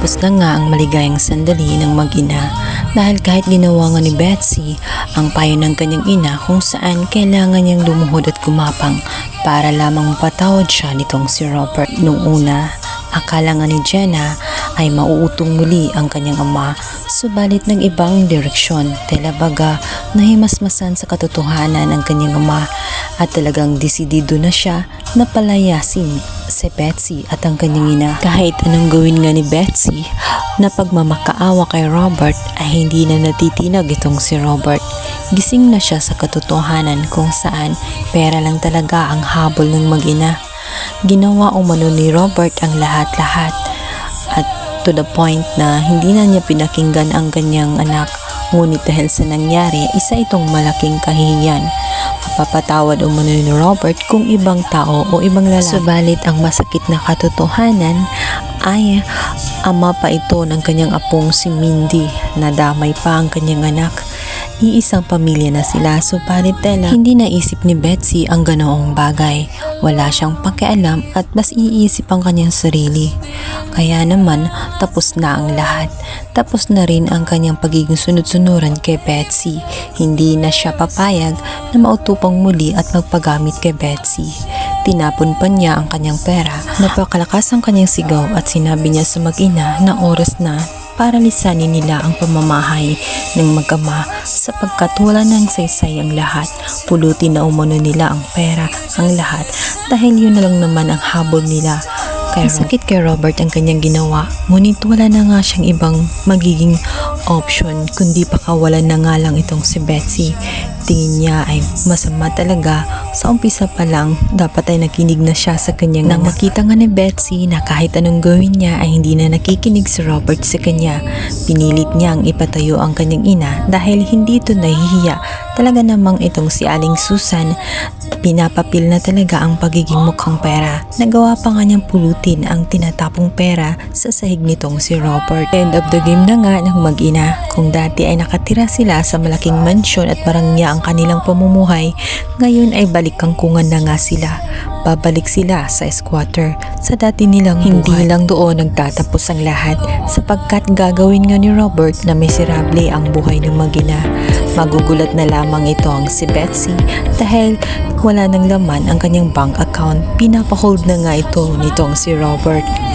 Tapos na nga ang maligayang sandali ng mag-ina dahil kahit ginawa nga ni Betsy ang payo ng kanyang ina kung saan kailangan niyang lumuhod at gumapang para lamang mapatawad siya nitong si Robert. Nung una, akala nga ni Jenna ay mauutong muli ang kanyang ama subalit ng ibang direksyon tela baga nahimasmasan sa katotohanan ang kanyang ama at talagang desidido na siya na palayasin si Betsy at ang kanyang ina. Kahit anong gawin nga ni Betsy na pagmamakaawa kay Robert ay hindi na natitinag itong si Robert. Gising na siya sa katotohanan kung saan pera lang talaga ang habol ng mag-ina. Ginawa umano ni Robert ang lahat-lahat at to the point na hindi na niya pinakinggan ang kanyang anak ngunit dahil sa nangyari isa itong malaking kahihiyan mapapatawad umano ni Robert kung ibang tao o ibang lalaki. Subalit ang masakit na katotohanan ay ama pa ito ng kanyang apong si Mindy. Nadamay pa ang kanyang anak Iisang pamilya na sila subalit tela hindi naisip ni Betsy ang ganoong bagay. Wala siyang pakialam at mas iisip ang kanyang sarili. Kaya naman tapos na ang lahat. Tapos na rin ang kanyang pagiging sunod-sunuran kay Betsy. Hindi na siya papayag na mautupang muli at magpagamit kay Betsy. Tinapon pa niya ang kanyang pera. Napakalakas ang kanyang sigaw at sinabi niya sa mag-ina na oras na para lisanin nila ang pamamahay ng magama sapagkat wala nang saysay ang lahat. Pulutin na umano nila ang pera, ang lahat dahil yun na lang naman ang habol nila. Kaya sakit kay Robert ang kanyang ginawa, ngunit wala na nga siyang ibang magiging option kundi pakawalan na nga lang itong si Betsy. Tingin niya ay masama talaga. Sa umpisa pa lang dapat ay nakinig na siya sa kanyang Nang makita nga ni Betsy na kahit anong gawin niya ay hindi na nakikinig si Robert sa kanya, pinilit niyang ipatayo ang kanyang ina dahil hindi ito nahihiya. Talaga namang itong si Aling Susan pinapapil na talaga ang pagiging mukhang pera. Nagawa pa nga niyang pulutin ang tinatapong pera sa sahig nitong si Robert. End of the game na nga ng mag-ina. Kung dati ay nakatira sila sa malaking mansyon at marangya ang kanilang pamumuhay, ngayon ay balik kangkungan na nga sila. Babalik sila sa squatter sa dati nilang Hindi lang doon nagtatapos ang lahat sapagkat gagawin nga ni Robert na miserable ang buhay ng magina. Magugulat na lamang ito ang si Betsy dahil wala nang laman ang kanyang bank account. Pinapahold na nga ito nitong si Robert.